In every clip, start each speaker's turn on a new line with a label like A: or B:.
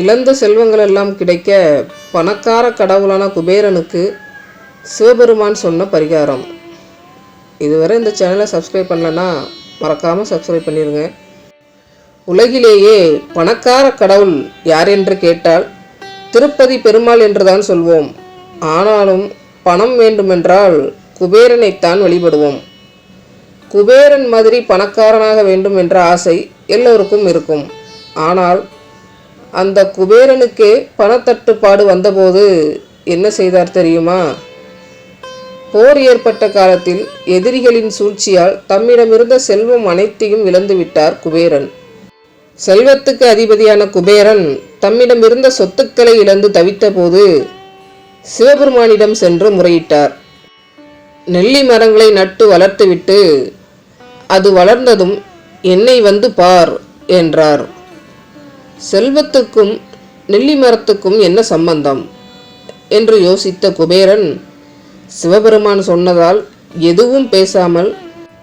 A: இழந்த செல்வங்கள் எல்லாம் கிடைக்க பணக்கார கடவுளான குபேரனுக்கு சிவபெருமான் சொன்ன பரிகாரம். இதுவரை இந்த சேனலை சப்ஸ்கிரைப் பண்ணலன்னா மறக்காமல் சப்ஸ்கிரைப் பண்ணிடுங்க உலகிலேயே பணக்கார கடவுள் யார் என்று கேட்டால் திருப்பதி பெருமாள் என்றுதான் சொல்வோம். ஆனாலும் பணம் வேண்டுமென்றால் குபேரனைத்தான் வழிபடுவோம். குபேரன் மாதிரி பணக்காரனாக வேண்டும் என்ற ஆசை எல்லோருக்கும் இருக்கும். ஆனால் அந்த குபேரனுக்கே பணத்தட்டுப்பாடு வந்தபோது என்ன செய்தார் தெரியுமா? போர் ஏற்பட்ட காலத்தில் எதிரிகளின் சூழ்ச்சியால் தம்மிடமிருந்த செல்வம் அனைத்தையும் இழந்துவிட்டார் குபேரன். செல்வத்துக்கு அதிபதியான குபேரன் தம்மிடமிருந்த சொத்துக்களை இழந்து தவித்தபோது சிவபெருமானிடம் சென்று முறையிட்டார். நெல்லி மரங்களை நட்டு வளர்த்துவிட்டு அது வளர்ந்ததும் என்னை வந்து பார் என்றார். செல்வத்துக்கும் நெல்லி மரத்துக்கும் என்ன சம்பந்தம்? என்று யோசித்த குபேரன் சிவபெருமான் சொன்னதால் எதுவும் பேசாமல்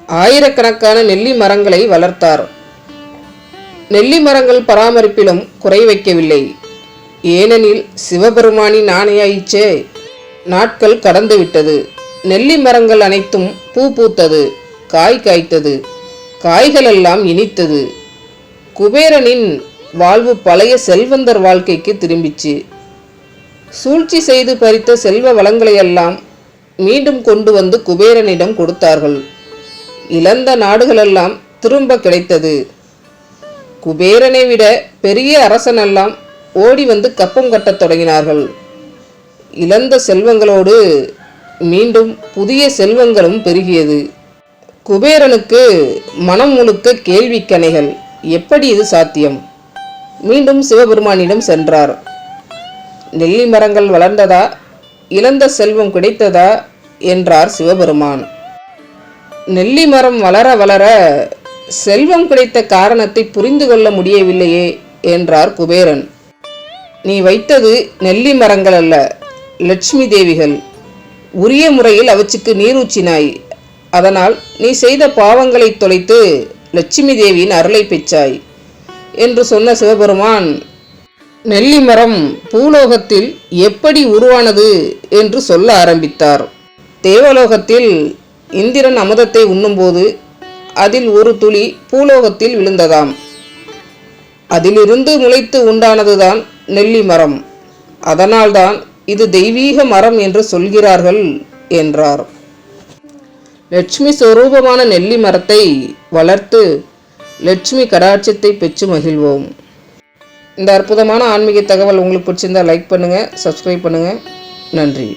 A: ஆயிரக்கணக்கான நெல்லி மரங்களை வளர்த்தார். நெல்லி மரங்கள் பராமரிப்பிலும் குறை வைக்கவில்லை. ஏனெனில் சிவபெருமானின் ஆணையாயிச்சே நாட்கள் கடந்துவிட்டது நெல்லி மரங்கள் அனைத்தும் பூ பூத்தது காய் காய்த்தது காய்களெல்லாம் இனித்தது. குபேரனின் வாழ்வு பழைய செல்வந்தர் வாழ்க்கைக்கு திரும்பிச்சு. சூழ்ச்சி செய்து பறித்த செல்வ வளங்களையெல்லாம் மீண்டும் கொண்டு வந்து குபேரனிடம் கொடுத்தார்கள். இழந்த நாடுகளெல்லாம் திரும்ப கிடைத்தது. குபேரனை விட பெரிய அரசனெல்லாம் ஓடி வந்து கப்பம் கட்டத் தொடங்கினார்கள். இழந்த செல்வங்களோடு மீண்டும் புதிய செல்வங்களும் பெருகியது. குபேரனுக்கு மனம் முழுக்க கேள்விக்கணைகள். எப்படி இது சாத்தியம்? மீண்டும் சிவபெருமானிடம் சென்றார். நெல்லி மரங்கள் வளர்ந்ததா? இழந்த செல்வம் கிடைத்ததா? என்றார் சிவபெருமான். நெல்லி மரம் வளர வளர செல்வம் கிடைத்த காரணத்தை புரிந்து கொள்ள முடியவில்லையே என்றார் குபேரன். நீ வைத்தது நெல்லி மரங்கள் அல்ல லட்சுமி தேவிகள். உரிய முறையில் அவற்றுக்கு நீரூச்சினாய் அதனால் நீ செய்த பாவங்களை தொலைத்து லட்சுமி தேவியின் அருளை பெற்றாய். என்று சொன்ன சிவபெருமான் நெல்லி மரம் பூலோகத்தில் எப்படி உருவானது? என்று சொல்ல ஆரம்பித்தார். தேவலோகத்தில் இந்திரன் அமுதத்தை உண்ணும்போது அதில் ஒரு துளி பூலோகத்தில் விழுந்ததாம். அதிலிருந்து முளைத்து உண்டானதுதான் நெல்லி மரம். அதனால்தான் இது தெய்வீக மரம் என்று சொல்கிறார்கள் என்றார். லட்சுமி சொரூபமான நெல்லி மரத்தை வளர்த்து லட்சுமி கடாட்சத்தை பெற்று மகிழ்வோம். இந்த அற்புதமான ஆன்மீக தகவல் உங்களுக்கு பிடிச்சிருந்தா லைக் பண்ணுங்கள் சப்ஸ்கிரைப் பண்ணுங்கள் நன்றி.